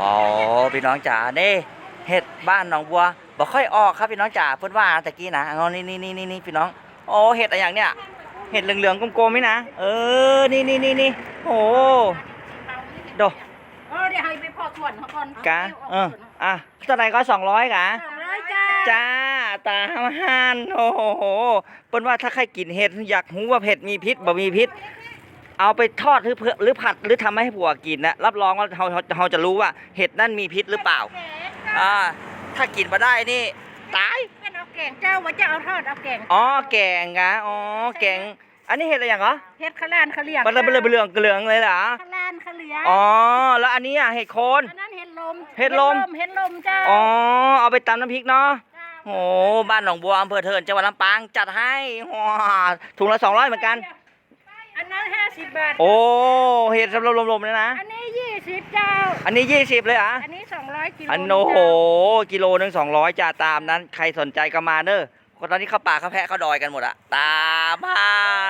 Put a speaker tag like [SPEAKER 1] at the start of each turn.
[SPEAKER 1] อ๋อพี่น้องจ๋านี่เห็ดบ้านหนองบัวบ่ค่อยออกครับพี่น้องจ๋าเพิ่นว่าตะกี้นะอ๋อนี่นี่นี่นี่นี่พี่น้องโอ้เห็ดอะไรอย่างเนี้ยเห็ดเหลืองๆกลมๆไหมนะเออนี่นี่นี่นี่โอ้โด
[SPEAKER 2] เออเดี๋ยวให้ไปพอส่วนเขาก่อน
[SPEAKER 1] กะเอออะเท่าไหร่ก็สองร้อยกะ
[SPEAKER 2] สองร้อยจ้า
[SPEAKER 1] จ้าตาห้านโอ้โหเปิ้นว่าถ้าใครกินเห็ดอยากรู้ว่าเห็ดมีพิษบ่มีพิษ เอาไปทอดหรือเพื่อหรือผัดหรือทำให้ผัวกินนะรับรองว่าเราเราเราจะรู้ว่าเห็ดนั่นมีพิษหรือเปล่าอ่าถ้ากินมาได้นี่ตาย
[SPEAKER 2] เป็นเอาแกงเจ้าว่าจะเอาทอดเอาแกง
[SPEAKER 1] อ๋อแกงกะอ๋อแกงอันนี้เห็ดอะไรอย่างเหรอ
[SPEAKER 2] เฮ็ดขาวหลานขาวเหลียง
[SPEAKER 1] มันเลยเป็นเหลืองเหลืองเลยเหรอ
[SPEAKER 2] ขาวหลานขาวเหลียง
[SPEAKER 1] อ๋อแล้วอันนี้อะเห็ดโคน
[SPEAKER 2] อันนั้นเห็ดลม
[SPEAKER 1] เห็ดลม
[SPEAKER 2] เห็ดลมเจ้า
[SPEAKER 1] อ๋อเอาไปตำน้ำพริกเนาะ
[SPEAKER 2] จ้า
[SPEAKER 1] โอ้บ้านหนองบัวอำเภอเทินจังหวัดลำปางจัดให้ว้าถุงละสองร้อยเหมือนกัน
[SPEAKER 2] อันนั้นห้า สิบบาท
[SPEAKER 1] โอ้เห็ดสำหรับรวมๆเลยนะ
[SPEAKER 2] อันนี้ยี่สิบเจ้า
[SPEAKER 1] อันนี้ยี่สิบเลยเหรอะ
[SPEAKER 2] อันนี้สองร้อยกิโล
[SPEAKER 1] อันโอ้โหกิโลหนึ่งสองร้อยจ่าตามนั้น ใครสนใจก็มาเด้อก็ตอนนี้เข้าป่าเข้าแพะเข้าดอยกันหมดอะตามผ่านฮิว
[SPEAKER 2] พี่นัท